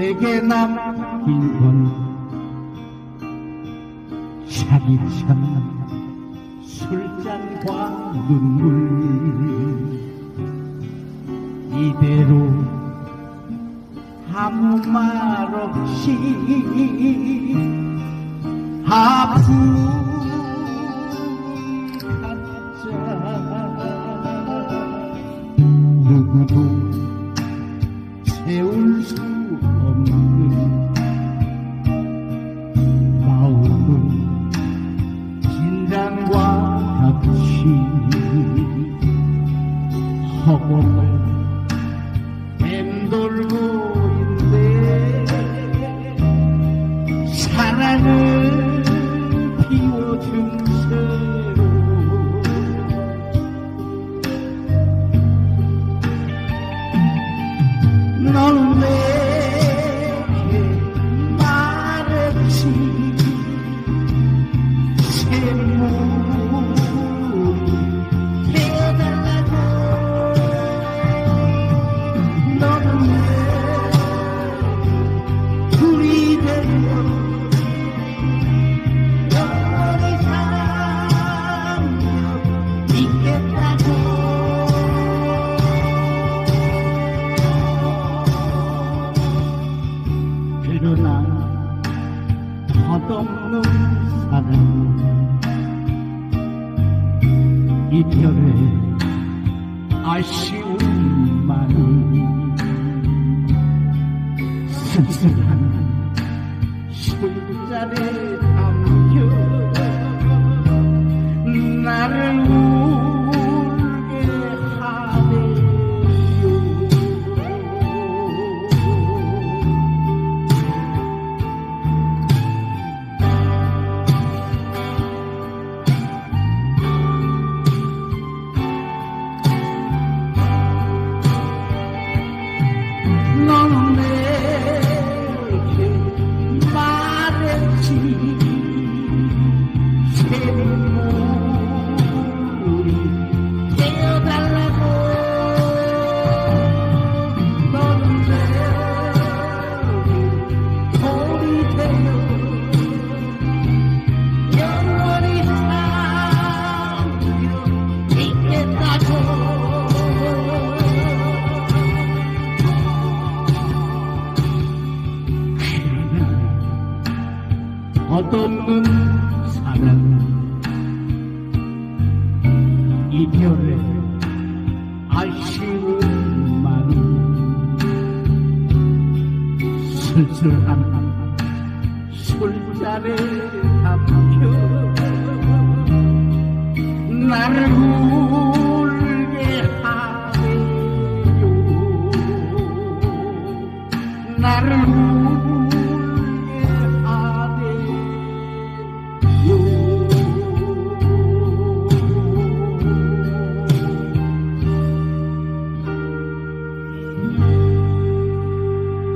내게 남긴 건 차디찬 술잔과 눈물. 이대로 아무 말 없이 아픈 누구도 Thank you. 그러나 덧없는 사랑 이별의 아쉬움만이 쓸쓸한 술 덧없는 사랑 이별의 아쉬움만이 쓸쓸한 술잔에 담겨 나를 울게 하네요. 나를 울게